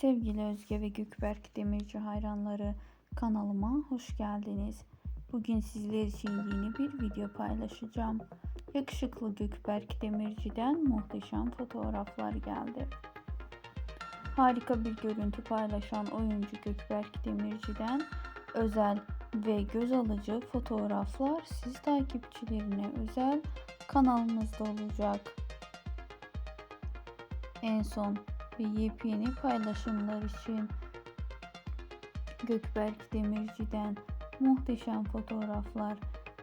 Sevgili Özge ve Gökberk Demirci hayranları kanalıma hoş geldiniz. Bugün sizler için yeni bir video paylaşacağım. Yakışıklı Gökberk Demirci'den muhteşem fotoğraflar geldi. Harika bir görüntü paylaşan oyuncu Gökberk Demirci'den özel ve göz alıcı fotoğraflar siz takipçilerine özel kanalımızda olacak. En son ve yepyeni paylaşımlar için Gökberk Demirci'den muhteşem fotoğraflar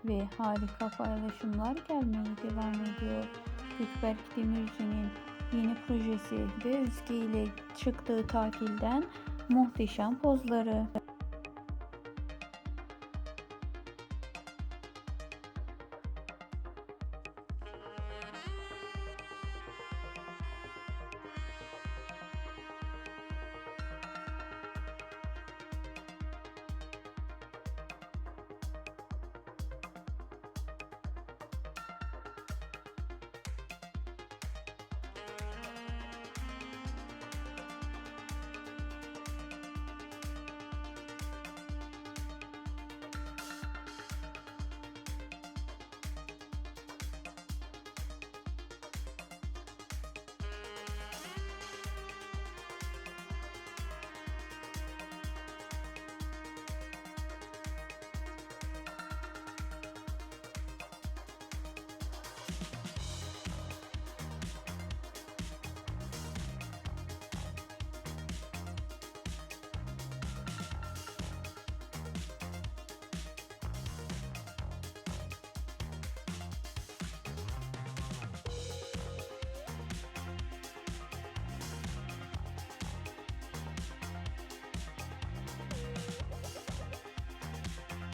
ve harika paylaşımlar gelmeye devam ediyor. Gökberk Demirci'nin yeni projesi ve Özge ile çıktığı tatilden muhteşem pozları.